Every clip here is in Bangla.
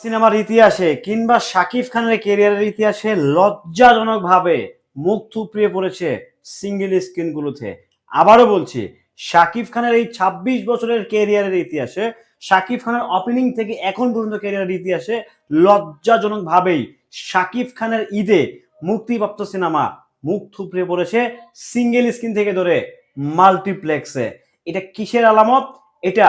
সিনেমার ইতিহাসে কিংবা শাকিব খানের কেরিয়ারের ইতিহাসে লজ্জাজনকভাবে মুখ থুপড়িয়ে পড়েছে সিঙ্গেল স্ক্রিনগুলোতে আবারও বলছি, শাকিব খানের এই ২৬ বছরের কেরিয়ারের ইতিহাসে, শাকিব খানের ওপেনিং থেকে এখন পর্যন্ত কেরিয়ারের ইতিহাসে লজ্জাজনকভাবেই শাকিব খানের ঈদে মুক্তিপ্রাপ্ত সিনেমা মুখ থুপড়ে পড়েছে সিঙ্গেল স্ক্রিন থেকে ধরে মাল্টিপ্লেক্সে এটা কিসের আলামত? এটা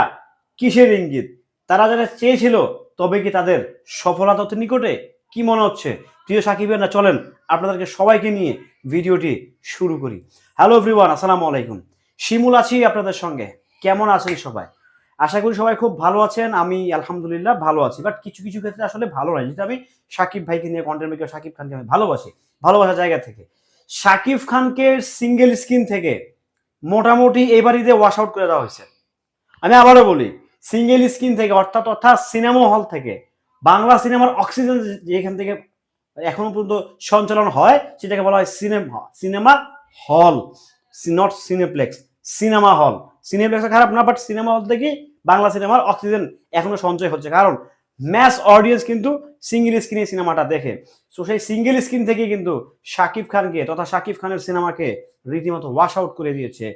কিসের ইঙ্গিত? তারা যারা চেয়েছিল তবে কি তাদের সফলতা অতি নিকটে? কি মনে হচ্ছে? প্রিয় সাকিবের না চলেন আপনাদেরকে সবাইকে নিয়ে ভিডিওটি শুরু করি। হ্যালো এভরিওয়ান আসসালামু আলাইকুম। শিমুল আছি আপনাদের সঙ্গে। কেমন আছেন সবাই? আশা করি সবাই খুব ভালো আছেন। আমি আলহামদুলিল্লাহ ভালো আছি। বাট কিছু কিছু ক্ষেত্রে আসলে ভালো নয়। যেটা আমি সাকিব ভাইকে নিয়ে কন্টেন্ট মেকার সাকিব খানকে আমি ভালোবাসি। ভালোবাসার জায়গা থেকে। সাকিব খানকে সিঙ্গেল স্ক্রিন থেকে মোটামুটি এবারিতে ওয়াশ আউট করে দেওয়া হয়েছে। আমি আবারও বলি সিঙ্গেল স্ক্রিন থেকে, অর্থাৎ অর্থাৎ সিনেমা হল থেকে, বাংলা সিনেমার অক্সিজেন যেখান থেকে এখনও পর্যন্ত সঞ্চালন হয়, সেটাকে বলা হয় cinema cinema hall not cineplex, cinema hall. Cineplex খারাপ না, বাট সিনেমা হল থেকে বাংলা সিনেমার অক্সিজেন এখনও সঞ্চয় হচ্ছে। কারণ ম্যাস অডিয়েন্স কিন্তু সিঙ্গেল স্ক্রিনে সিনেমাটা দেখে। সো সেই সিঙ্গেল স্ক্রিন থেকে কিন্তু শাকিব খানকে, তথা শাকিব খানের সিনেমাকে রীতিমতো ওয়াশ আউট করে দিয়েছে।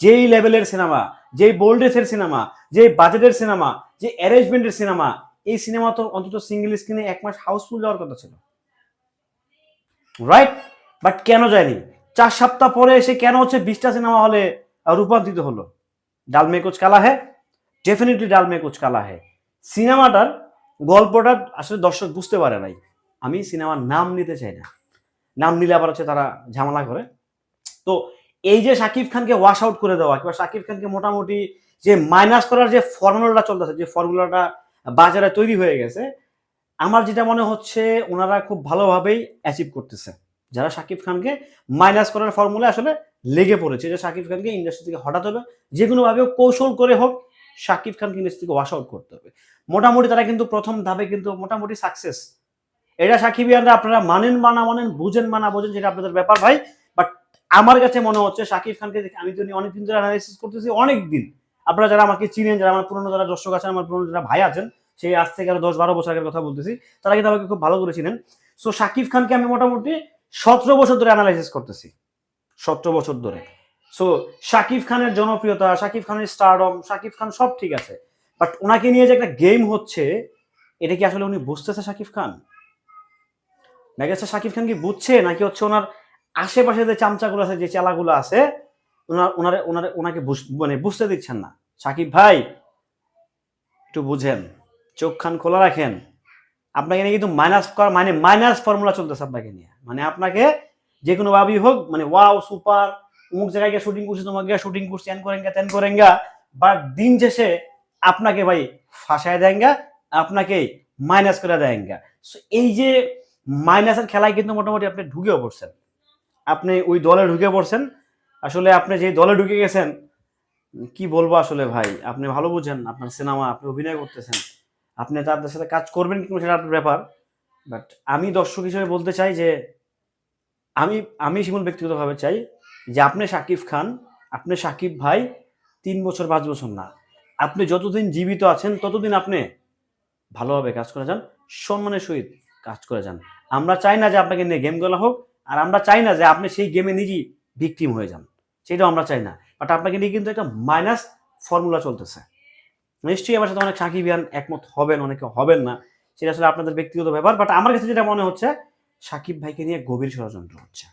যেই লেভেলের সিনেমা, যেই বোল্ডেসের সিনেমা, যেই বাজেটের সিনেমা যে অ্যারেঞ্জমেন্টের সিনেমা, এই সিনেমা তো অন্তত সিঙ্গেল স্ক্রিনে এক মাস হাউসফুল যাওয়ার কথা ছিল। রাইট বাট কেন যায়নি? চার সপ্তাহ পরে এসে কেন হচ্ছে বিশটা সিনেমা হলে রূপান্তরিত হলো? ডাল মে কালা হে? ডেফিনেটলি ডাল মে কালা হে। সিনেমাটার গল্পটা আসলে দর্শক বুঝতে পারে নাই। আমি সিনেমার নাম নিতে চাই না। নাম নিলে আবার হচ্ছে তারা ঝামেলা করে। তো এই যে শাকিব খানকে ওয়াশ আউট করে দেওয়া, কিংবা শাকিব খানকে মোটামুটি যে মাইনাস করার যে ফর্মুলাটা চলতেছে, যে ফর্মুলাটা বাজারে তৈরি হয়ে গেছে, আমার যেটা মনে হচ্ছে ওনারা খুব ভালোভাবেই অ্যাচিভ করতেছে। যারা শাকিব খানকে মাইনাস করার ফর্মুলা আসলে লেগে পড়েছে, যে শাকিব খানকে ইন্ডাস্ট্রি থেকে হটাতে হবে, যে কোনোভাবে কৌশল করে হোক শাকিব খানকে ইন্ডাস্ট্রি থেকে ওয়াশ আউট করতে হবে। মোটামুটি তারা কিন্তু প্রথম ধাপে কিন্তু মোটামুটি সাকসেস এটা সাকিবিয়ানরা আপনারা মানেন বা না মানেন, বুঝেন বা না বোঝেন যেটা আপনাদের ব্যাপার ভাই। আমার কাছে মনে হচ্ছে শাকিব খানকে আমি তো অনেকদিন ধরে অ্যানালাইসিস করতেছি অনেক দিন আপনারা যারা আমাকে চিনেন, যারা আমার পুরনো যারা দর্শক আছেন, আমার পুরনো যারা ভাই আছেন, সেই আজ থেকে আরও দশ বারো বছর আগের কথা বলতেছি, তারা কিন্তু আমাকে খুব ভালো করে চিনেন। সো শাকিব খানকে আমি মোটামুটি সতেরো বছর ধরে অ্যানালাইসিস করতেছি। সতেরো বছর ধরে। সো শাকিব খানের জনপ্রিয়তা, শাকিব খানের স্টারডম শাকিব খান সব ঠিক আছে। বাট ওনাকে নিয়ে যে একটা গেম হচ্ছে, এটা কি আসলে উনি বুঝতেছে শাকিব খান? নাকি হচ্ছে শাকিব খান কি বুঝছে? নাকি হচ্ছে ওনার আশেপাশে যে চামচাগুলো আছে যে চেলাগুলো আছে ওনার ওনারে ওনারে ওনাকে মানে বুঝতে দিচ্ছেন না। সাকিব ভাই একটু বুঝেন। চোখ খান খোলা রাখেন। আপনাকে নিয়ে কিন্তু মাইনাস করা মানে মাইনাস ফর্মুলা চলতেছে আপনাকে নিয়ে। মানে আপনাকে যে কোনো ভাবেই হোক মানে ওয়াও সুপার অমুক জায়গায় গিয়ে শুটিং করছি তোমাকে শুটিং করছি এন করেঙ্গা তেন করেঙ্গা বা দিন শেষে আপনাকে ভাই ফাঁসায় দেঙ্গা আপনাকে মাইনাস করে দেঙ্গা So, এই যে মাইনাসের খেলায় কিন্তু মোটামুটি আপনি ঢুকেও পড়ছেন। আপনি ওই দলে ঢুকে পড়ছেন, আসলে আপনি যে দলে ঢুকে গেছেন, কি বলব আসলে ভাই? আপনি ভালো বুঝেন, আপনার সিনেমা, আপনি অভিনয় করতেছেন। আপনি তাদের সাথে কাজ করবেন কিংবা সেটা আপনার ব্যাপার। বাট আমি দর্শক হিসেবে বলতে চাই যে, আমি আমি শিমুল ব্যক্তিগতভাবে চাই যে আপনি সাকিব খান, আপনি সাকিব ভাই, তিন বছর, পাঁচ বছর না। আপনি যতদিন জীবিত আছেন, ততদিন আপনি ভালোভাবে কাজ করে যান, সম্মানের সহিত কাজ করে যান। আমরা চাই না যে আপনাকে নিয়ে গেম খেলা হোক আর আমরা চাই না যে আপনি সেই গেমে নিজেই ভিকটিম হয়ে যান। সেটাও আমরা চাই না। বাট আপনাকে নিয়ে কিন্তু একটা মাইনাস ফর্মুলা চলতেছে। নিশ্চয়ই আমার সাথে অনেক সাকিবিয়ান একমত হবেন, অনেকে হবেন না। সেটা আসলে আপনাদের ব্যক্তিগত ব্যাপার। বাট আমার কাছে যেটা মনে হচ্ছে, সাকিব ভাইকে নিয়ে গভীর ষড়যন্ত্র হচ্ছে।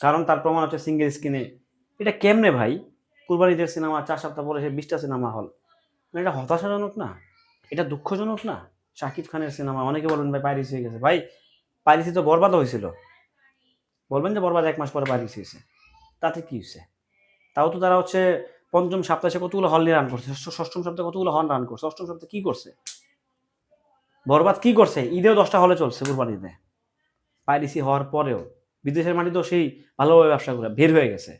কারণ তার প্রমাণ হচ্ছে সিঙ্গেল স্ক্রিনে এটা কেমনে ভাই? কুরবানিদের সিনেমা চার সপ্তাহ পরে সে বিশটা সিনেমা হল। মানে এটা হতাশাজনক না? এটা দুঃখজনক না? শাকিব খানের সিনেমা অনেকে বলবেন ভাই পাইরিস হয়ে গেছে। ভাই, পাইরিসি তো বরবাদ হয়েছিল। বলবেন যে বরবাদ এক মাস পরে পাইরিস হয়েছে তাতে কি হয়েছে? তাও তো তারা হচ্ছে পঞ্চম সপ্তাহে কতগুলো হল নিয়ে রান করছে? ষষ্ঠ- ষষ্ঠম সপ্তাহে কতগুলো হল রান করছে? অষ্টম সপ্তাহে কি করছে? বরবাদ কি করছে? ঈদেও দশটা হলে চলছে কুরবানিতে। পাইরিসি হওয়ার পরেও। বিদেশের মাটি তো সেই ভালোভাবে ব্যবসা করে বের হয়ে গেছে।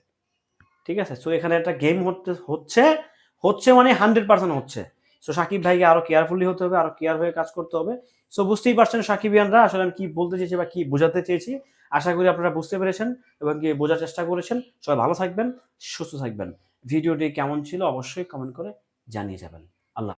ঠিক আছে? সো এখানে একটা গেম হচ্ছে হচ্ছে হচ্ছে মানে হান্ড্রেড পার্সেন্ট হচ্ছে। সো সাকিব ভাইকে আরও কেয়ারফুলি হতে হবে, আরও কেয়ার হয়ে কাজ করতে হবে। সো বুঝতেই পারছেন সাকিবিয়ানরা আসলে আমি কি বলতে চেয়েছি বা কি বোঝাতে চেয়েছি। আশা করি আপনারা বুঝতে পেরেছেন এবং কি বোঝার চেষ্টা করেছেন। সবাই ভালো থাকবেন, সুস্থ থাকবেন। ভিডিওটি কেমন ছিল অবশ্যই কমেন্ট করে জানিয়ে যাবেন।